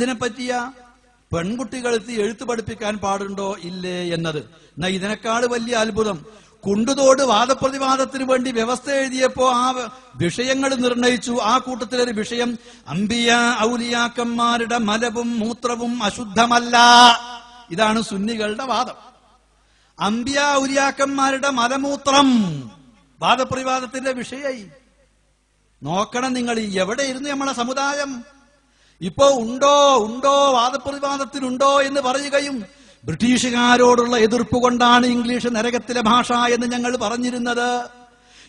ഇതിനെ പറ്റിയ പെൺകുട്ടികൾക്ക് എഴുത്ത് പഠിപ്പിക്കാൻ പാടുണ്ടോ ഇല്ലേ എന്നത്? എന്നാ ഇതിനേക്കാൾ വലിയ അത്ഭുതം. കുണ്ടുതോട് വാദപ്രതിവാദത്തിന് വേണ്ടി വ്യവസ്ഥ എഴുതിയപ്പോ ആ വിഷയങ്ങൾ നിർണയിച്ചു. ആ കൂട്ടത്തിലൊരു വിഷയം അമ്പിയ ഔലിയാക്കന്മാരുടെ മലവും മൂത്രവും അശുദ്ധമല്ല. ഇതാണ് സുന്നികളുടെ വാദം. അമ്പിയ ഔലിയാക്കന്മാരുടെ മലമൂത്രം വാദപ്രതിവാദത്തിന്റെ വിഷയായി. നോക്കണം നിങ്ങൾ എവിടെ ഇരുന്ന് നമ്മളെ സമുദായം ഇപ്പോ ഉണ്ടോ ഉണ്ടോ വാദപ്രതിവാദത്തിനുണ്ടോ എന്ന് പറയുകയും ബ്രിട്ടീഷുകാരോടുള്ള എതിർപ്പ് കൊണ്ടാണ് ഇംഗ്ലീഷ് നരകത്തിലെ ഭാഷ എന്ന് ഞങ്ങൾ പറഞ്ഞിരുന്നത്.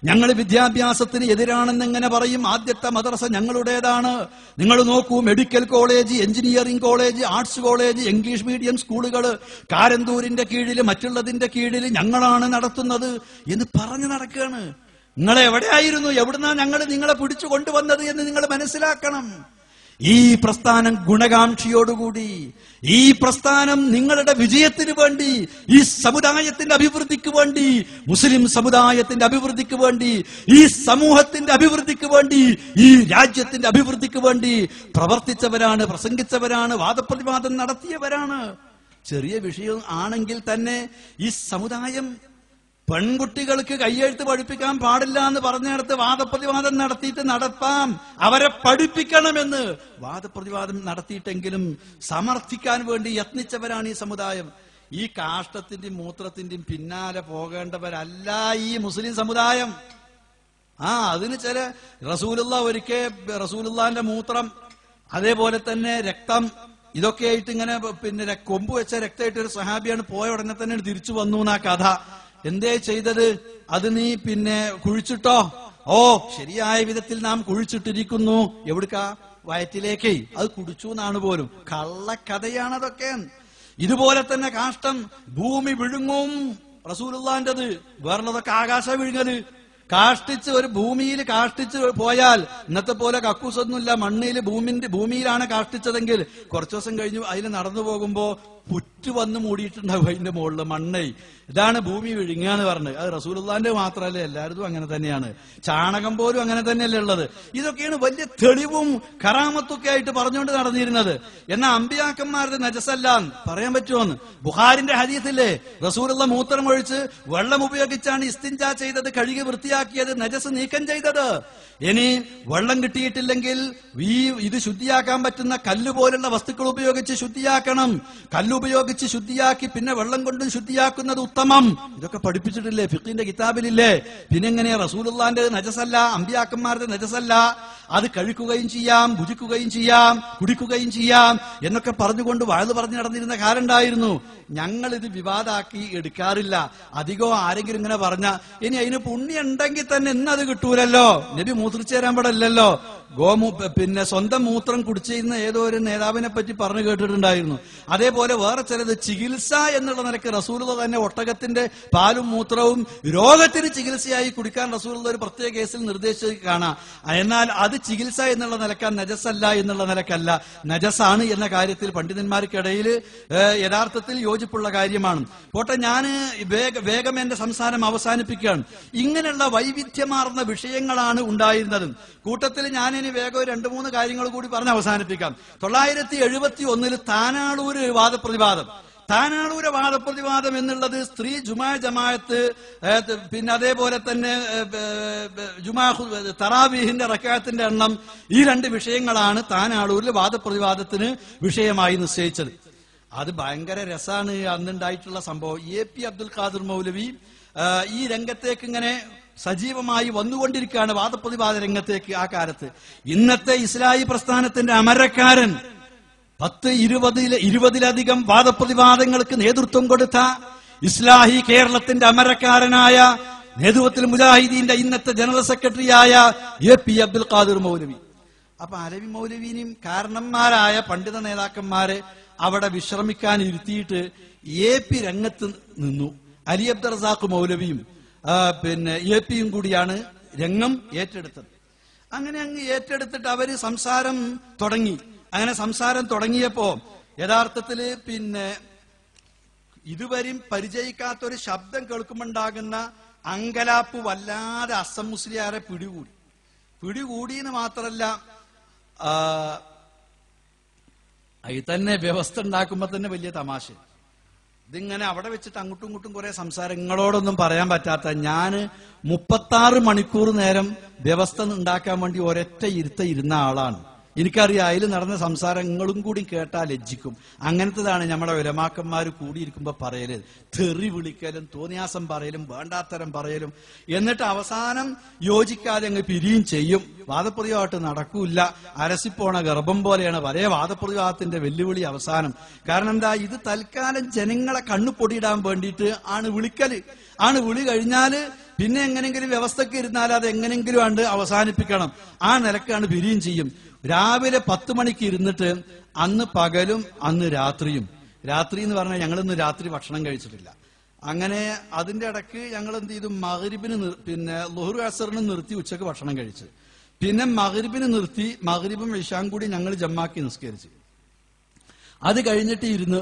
ഞങ്ങൾ വിദ്യാഭ്യാസത്തിന് എതിരാണെന്ന് എങ്ങനെ പറയും? ആദ്യത്തെ മദ്രസ ഞങ്ങളുടേതാണ്. നിങ്ങൾ നോക്കൂ medical college engineering college arts college English medium സ്കൂളുകൾ കാരന്തൂരിന്റെ കീഴിൽ മറ്റുള്ളതിന്റെ കീഴിൽ ഞങ്ങളാണ് നടത്തുന്നത് എന്ന് പറഞ്ഞു നടക്കുകയാണ്. നിങ്ങൾ എവിടെയായിരുന്നു എവിടുന്നാ ഞങ്ങൾ നിങ്ങളെ പിടിച്ചു കൊണ്ടുവന്നത് എന്ന് നിങ്ങൾ മനസ്സിലാക്കണം. ഈ പ്രസ്ഥാനം ഗുണകാംക്ഷിയോടുകൂടി ഈ പ്രസ്ഥാനം നിങ്ങളുടെ വിജയത്തിന് വേണ്ടി ഈ സമുദായത്തിന്റെ അഭിവൃദ്ധിക്ക് വേണ്ടി മുസ്ലിം സമുദായത്തിന്റെ അഭിവൃദ്ധിക്ക് വേണ്ടി ഈ സമൂഹത്തിന്റെ അഭിവൃദ്ധിക്ക് വേണ്ടി ഈ രാജ്യത്തിന്റെ അഭിവൃദ്ധിക്ക് വേണ്ടി പ്രവർത്തിച്ചവരാണ് പ്രസംഗിച്ചവരാണ് വാദപ്രതിവാദം നടത്തിയവരാണ്. ചെറിയ വിഷയം ആണെങ്കിൽ തന്നെ ഈ സമുദായം പെൺകുട്ടികൾക്ക് കയ്യെഴുത്ത് പഠിപ്പിക്കാൻ പാടില്ല എന്ന് പറഞ്ഞിടത്ത് വാദപ്രതിവാദം നടത്തിയിട്ട് നടത്താം. അവരെ പഠിപ്പിക്കണമെന്ന് വാദപ്രതിവാദം നടത്തിയിട്ടെങ്കിലും സമർത്ഥിക്കാൻ വേണ്ടി യത്നിച്ചവരാണ് ഈ സമുദായം. ഈ കാഷ്ടത്തിന്റെയും മൂത്രത്തിന്റെയും പിന്നാലെ പോകേണ്ടവരല്ല ഈ മുസ്ലിം സമുദായം. ആ അതിന് ചില റസൂലുള്ള ഒരിക്കൽ റസൂലുള്ളാന്റെ മൂത്രം അതേപോലെ തന്നെ രക്തം ഇതൊക്കെ ആയിട്ട് ഇങ്ങനെ പിന്നെ കൊമ്പ് വെച്ച രക്തമായിട്ട് ഒരു സഹാബിയാണ് പോയ ഉടനെ തന്നെ തിരിച്ചു വന്നു എന്നാ കഥ. എന്തേ ചെയ്തത്? അത് നീ പിന്നെ കുഴിച്ചിട്ടോ? ഓ ശരിയായ വിധത്തിൽ നാം കുഴിച്ചിട്ടിരിക്കുന്നു. എവിടുക്കാ? വയറ്റിലേക്ക്. അത് കുടിച്ചു എന്നാണ് പോലും. കള്ളക്കഥയാണതൊക്കെ. ഇതുപോലെ തന്നെ കാഷ്ടം ഭൂമി വിഴുങ്ങും. റസൂലുള്ളാന്റത്. വേറുള്ളതൊക്കെ ആകാശ വിഴുങ്ങൽ. കാഷ്ടിച്ച് ഒരു ഭൂമിയിൽ കാഷ്ടിച്ച് പോയാൽ ഇന്നത്തെ പോലെ കക്കൂസൊന്നുമില്ല. മണ്ണിൽ ഭൂമിന്റെ ഭൂമിയിലാണ് കാഷ്ടിച്ചതെങ്കിൽ കുറച്ചു ദിവസം കഴിഞ്ഞു അതിൽ നടന്നു പോകുമ്പോ പുറ്റ് വന്ന് മൂടിയിട്ടുണ്ടാവും അതിന്റെ മുകളിൽ മണ്ണേ. ഇതാണ് ഭൂമി വിഴുങ്ങുക എന്ന് പറഞ്ഞത് അത് റസൂലുള്ളാന്റെ മാത്രമല്ല എല്ലാവരും അങ്ങനെ തന്നെയാണ്. ചാണകം പോലും അങ്ങനെ തന്നെയല്ലേ ഉള്ളത്. ഇതൊക്കെയാണ് വലിയ തെളിവും കറാമത്തൊക്കെ ആയിട്ട് പറഞ്ഞുകൊണ്ട് നടന്നിരുന്നത്. എന്നാൽ അമ്പിയാക്കന്മാരുടെ നജസല്ലാൻ പറയാൻ പറ്റുമോന്ന്? ബുഹാരിന്റെ ഹരിയത്തില്ലേ റസൂലുള്ള മൂത്രം ഒഴിച്ച് വെള്ളം ഉപയോഗിച്ചാണ് ഇസ്തിഞ്ച ചെയ്തത് കഴുകി വൃത്തിയാക്കിയത് നജസ് നീക്കം ചെയ്തത്. ഇനി വെള്ളം കിട്ടിയിട്ടില്ലെങ്കിൽ ഈ ഇത് ശുദ്ധിയാക്കാൻ പറ്റുന്ന കല്ല് പോലുള്ള വസ്തുക്കൾ ഉപയോഗിച്ച് ശുദ്ധിയാക്കണം. കല്ലുപയോഗിച്ച് ശുദ്ധിയാക്കി പിന്നെ വെള്ളം കൊണ്ടും ശുദ്ധിയാക്കുന്നത് ഉത്തമം. ഇതൊക്കെ പഠിപ്പിച്ചിട്ടില്ലേ? ഫിഖിന്റെ കിതാബിലില്ലേ? പിന്നെ റസൂലുള്ളാന്റെ നജസല്ല അമ്പിയാക്കന്മാരുടെ നജസല്ല. അത് കഴിക്കുകയും ചെയ്യാം ഭുജിക്കുകയും ചെയ്യാം കുടിക്കുകയും ചെയ്യാം എന്നൊക്കെ പറഞ്ഞുകൊണ്ട് വാഴ്ന്നു പറഞ്ഞു നടന്നിരുന്ന കാലം ഉണ്ടായിരുന്നു. ഞങ്ങൾ ഇത് വിവാദാക്കി എടുക്കാറില്ല. അധികം ആരെങ്കിലും ഇങ്ങനെ പറഞ്ഞ ഇനി അതിന് പുണ്യം ഉണ്ടെങ്കിൽ തന്നെ ഇന്ന് അത് കിട്ടൂലല്ലോ. നബി മൂത്രിച്ചു തരാൻ പാടില്ലല്ലോ. ഗോമൂ പിന്നെ സ്വന്തം മൂത്രം കുടിച്ചിരുന്ന ഏതോ ഒരു നേതാവിനെ പറ്റി പറഞ്ഞു കേട്ടിട്ടുണ്ടായിരുന്നു. അതേപോലെ വേറെ ചിലത് ചികിത്സ എന്നുള്ള നിലയ്ക്ക് റസൂലത തന്നെ ഒട്ടകത്തിന്റെ പാലും മൂത്രവും രോഗത്തിന് ചികിത്സയായി കുടിക്കാൻ റസൂൽ ഒരു പ്രത്യേക കേസിൽ നിർദ്ദേശിച്ചത് കാണാം. എന്നാൽ അത് ചികിത്സ എന്നുള്ള നിലയ്ക്ക് നജസല്ല എന്നുള്ള നിലക്കല്ല നജസാണ് എന്ന കാര്യത്തിൽ പണ്ഡിതന്മാർക്കിടയിൽ യഥാർത്ഥത്തിൽ യോജിപ്പുള്ള കാര്യമാണ്. പോട്ടെ ഞാൻ വേഗ എന്റെ സംസാരം അവസാനിപ്പിക്കുകയാണ്. ഇങ്ങനെയുള്ള വൈവിധ്യമാർന്ന വിഷയങ്ങളാണ് ഉണ്ടായിരുന്നത്. കൂട്ടത്തിൽ ഞാനിനി വേഗം രണ്ടു മൂന്ന് കാര്യങ്ങൾ കൂടി പറഞ്ഞ് അവസാനിപ്പിക്കാം. തൊള്ളായിരത്തി എഴുപത്തി ഒന്നിൽ താനാളൂര് വാദപ്രതിവാദം. താനാളൂര വാദപ്രതിവാദം എന്നുള്ളത് സ്ത്രീ ജുമാ ജമാഅത്ത് പിന്നെ അതേപോലെ തന്നെ ജുമാ തറാബീഹിന്റെ റക്കാത്തിന്റെ എണ്ണം ഈ രണ്ട് വിഷയങ്ങളാണ് താനാളൂരിലെ വാദപ്രതിവാദത്തിന് വിഷയമായി നിശ്ചയിച്ചത്. അത് ഭയങ്കര രസാണ് അന്നുണ്ടായിട്ടുള്ള സംഭവം. എ പി അബ്ദുൽ ഖാദിർ മൗലവി ഈ രംഗത്തേക്ക് ഇങ്ങനെ സജീവമായി വന്നുകൊണ്ടിരിക്കുകയാണ് വാദപ്രതിവാദ രംഗത്തേക്ക് ആ കാലത്ത്. ഇന്നത്തെ ഇസ്ലായി പ്രസ്ഥാനത്തിന്റെ അമരക്കാരൻ പത്ത് ഇരുപതിൽ ഇരുപതിലധികം വാദപ്രതിവാദങ്ങൾക്ക് നേതൃത്വം കൊടുത്ത ഇസ്ലാഹി കേരളത്തിന്റെ അമരക്കാരനായ നേതൃത്വത്തിൽ മുജാഹിദീന്റെ ഇന്നത്തെ ജനറൽ സെക്രട്ടറിയായ എ പി അബ്ദുൽ ഖാദിർ മൗലവി. അപ്പൊ അലവി മൗലവിനെയും കാരണന്മാരായ പണ്ഡിത നേതാക്കന്മാരെ അവിടെ വിശ്രമിക്കാൻ ഇരുത്തിയിട്ട് എ പി രംഗത്ത് നിന്നു. അലി അബ്ദുറസാഖ് മൗലവിയും പിന്നെ എ പിയും കൂടിയാണ് രംഗം ഏറ്റെടുത്തത്. അങ്ങനെ അങ്ങ് ഏറ്റെടുത്തിട്ട് അവർ സംസാരം തുടങ്ങി. അങ്ങനെ സംസാരം തുടങ്ങിയപ്പോ യഥാർത്ഥത്തിൽ പിന്നെ ഇതുവരെയും പരിചയിക്കാത്ത ഒരു ശബ്ദം കേൾക്കുമ്പോണ്ടാകുന്ന അങ്കലാപ്പ് വല്ലാതെ അസം മുസ്ലിയാരെ പിടികൂടി. എന്ന് മാത്രല്ല അതിൽ തന്നെ വ്യവസ്ഥ ഉണ്ടാക്കുമ്പോ തന്നെ വലിയ തമാശ ഇതിങ്ങനെ അവിടെ വെച്ചിട്ട് അങ്ങോട്ടും ഇങ്ങോട്ടും കുറെ സംസാരങ്ങളോടൊന്നും പറയാൻ പറ്റാത്ത ഞാൻ മുപ്പത്താറ് മണിക്കൂർ നേരം വ്യവസ്ഥ ഉണ്ടാക്കാൻ വേണ്ടി ഒരൊറ്റ ഇരുത്ത ഇരുന്ന ആളാണ്. എനിക്കറിയാം അതിൽ നടന്ന സംസാരങ്ങളും കൂടി കേട്ടാൽ ലജ്ജിക്കും. അങ്ങനത്തതാണ് നമ്മുടെ വിലമാക്കന്മാർ കൂടിയിരിക്കുമ്പോൾ പറയൽ. തെറി വിളിക്കലും തോന്നിയാസം പറയലും വേണ്ടാത്തരം പറയലും. എന്നിട്ട് അവസാനം യോജിക്കാതെ അങ്ങ് പിരിയും ചെയ്യും. വാദപ്രതിവാദമായിട്ട് നടക്കൂല അരസിപ്പോണ ഗർഭം പോലെയാണ് പല വാദപ്രതിവാദത്തിന്റെ വെല്ലുവിളി അവസാനം. കാരണം എന്താ? ഇത് തൽക്കാലം ജനങ്ങളെ കണ്ണു പൊടിയിടാൻ വേണ്ടിയിട്ട് ആണ് വിളിക്കൽ. ആണ് വിളി കഴിഞ്ഞാൽ പിന്നെ എങ്ങനെങ്കിലും വ്യവസ്ഥക്ക് ഇരുന്നാൽ അത് എങ്ങനെങ്കിലും ആണ്ട് അവസാനിപ്പിക്കണം. ആ നിലക്കാണ് പിരിയും ചെയ്യും. രാവിലെ പത്ത് മണിക്ക് ഇരുന്നിട്ട് അന്ന് പകലും അന്ന് രാത്രിയും. രാത്രി എന്ന് പറഞ്ഞാൽ ഞങ്ങൾ ഇന്ന് രാത്രി ഭക്ഷണം കഴിച്ചിട്ടില്ല. അങ്ങനെ അതിന്റെ ഇടയ്ക്ക് ഞങ്ങൾ എന്ത് ചെയ്തു മകരിബിന് പിന്നെ ലുഹുർ അസറിന് നിർത്തി ഉച്ചയ്ക്ക് ഭക്ഷണം കഴിച്ചു. പിന്നെ മകരിബിന് നിർത്തി മകരിബും ഇഷാം കൂടി ഞങ്ങൾ ജമ്മാക്കി നിസ്കരിച്ചു. അത് കഴിഞ്ഞിട്ട് ഇരുന്ന്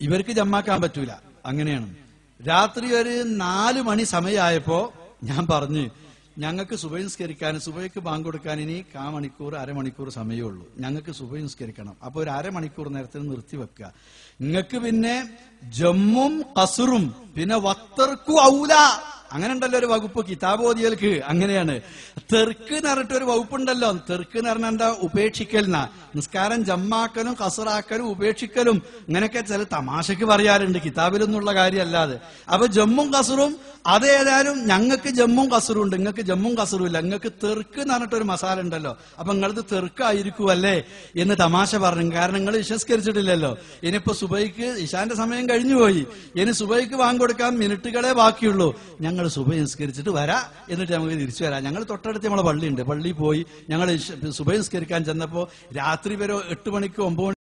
ഇവർക്ക് ജമ്മാക്കാൻ പറ്റൂല. അങ്ങനെയാണ്. രാത്രി ഒരു നാല് മണി സമയമായപ്പോ ഞാൻ പറഞ്ഞു ഞങ്ങൾക്ക് സുബൈ നിസ്കരിക്കാൻ സുബൈക്ക് ബാങ്ക് കൊടുക്കാൻ ഇനി കാ മണിക്കൂർ അരമണിക്കൂർ സമയമേ ഉള്ളൂ. ഞങ്ങൾക്ക് സുബൈ നിസ്കരിക്കണം അപ്പൊ ഒരു അരമണിക്കൂർ നേരത്തിന് നിർത്തി വെക്കുക. നിങ്ങൾക്ക് പിന്നെ ജമ്മും കസുറും പിന്നെ വത്തർക്കു ഔല അങ്ങനെ ഉണ്ടല്ലോ ഒരു വകുപ്പ്. കിതാബോധികൾക്ക് അങ്ങനെയാണ്. തെർക്ക് എന്ന് പറഞ്ഞിട്ട് ഒരു വകുപ്പുണ്ടല്ലോ. തെർക്ക് എന്ന് പറഞ്ഞാൽ എന്താ? ഉപേക്ഷിക്കലിന നിസ്കാരം ജമ്മാക്കലും കസറാക്കലും ഉപേക്ഷിക്കലും ഇങ്ങനെയൊക്കെ ചില തമാശക്ക് പറയാറുണ്ട്. കിതാബിലൊന്നുള്ള കാര്യമല്ലാതെ. അപ്പൊ ജമ്മും കസറും അതേതായാലും ഞങ്ങൾക്ക് ജമ്മും കസറും ഉണ്ട് നിങ്ങൾക്ക് ജമ്മും കസറും ഇല്ല. നിങ്ങൾക്ക് തെർക്ക് എന്ന് പറഞ്ഞിട്ട് ഒരു മസാല ഉണ്ടല്ലോ. അപ്പൊ നിങ്ങളത് തെർക്കായിരിക്കും അല്ലേ എന്ന് തമാശ പറഞ്ഞു. കാരണം നിങ്ങൾ വിശ്വസ്കരിച്ചിട്ടില്ലല്ലോ ഇനിയിപ്പോ സുബൈക്ക് ഇഷാന്റെ സമയം കഴിഞ്ഞുപോയി. ഇനി സുബൈക്ക് വാങ്ങിക്കൊടുക്കാൻ മിനിറ്റുകളെ ബാക്കിയുള്ളൂ. സുബൈ നിസ്കരിച്ചിട്ട് വരാ. എന്നിട്ട് നമുക്ക് തിരിച്ചു വരാം. ഞങ്ങൾ തൊട്ടടുത്ത് നമ്മളെ പള്ളിയുണ്ട്. പള്ളിയിൽ പോയി ഞങ്ങൾ സുബൈ നിസ്കരിക്കാൻ ചെന്നപ്പോൾ രാത്രി വരെ എട്ട് മണിക്ക് ഒമ്പത്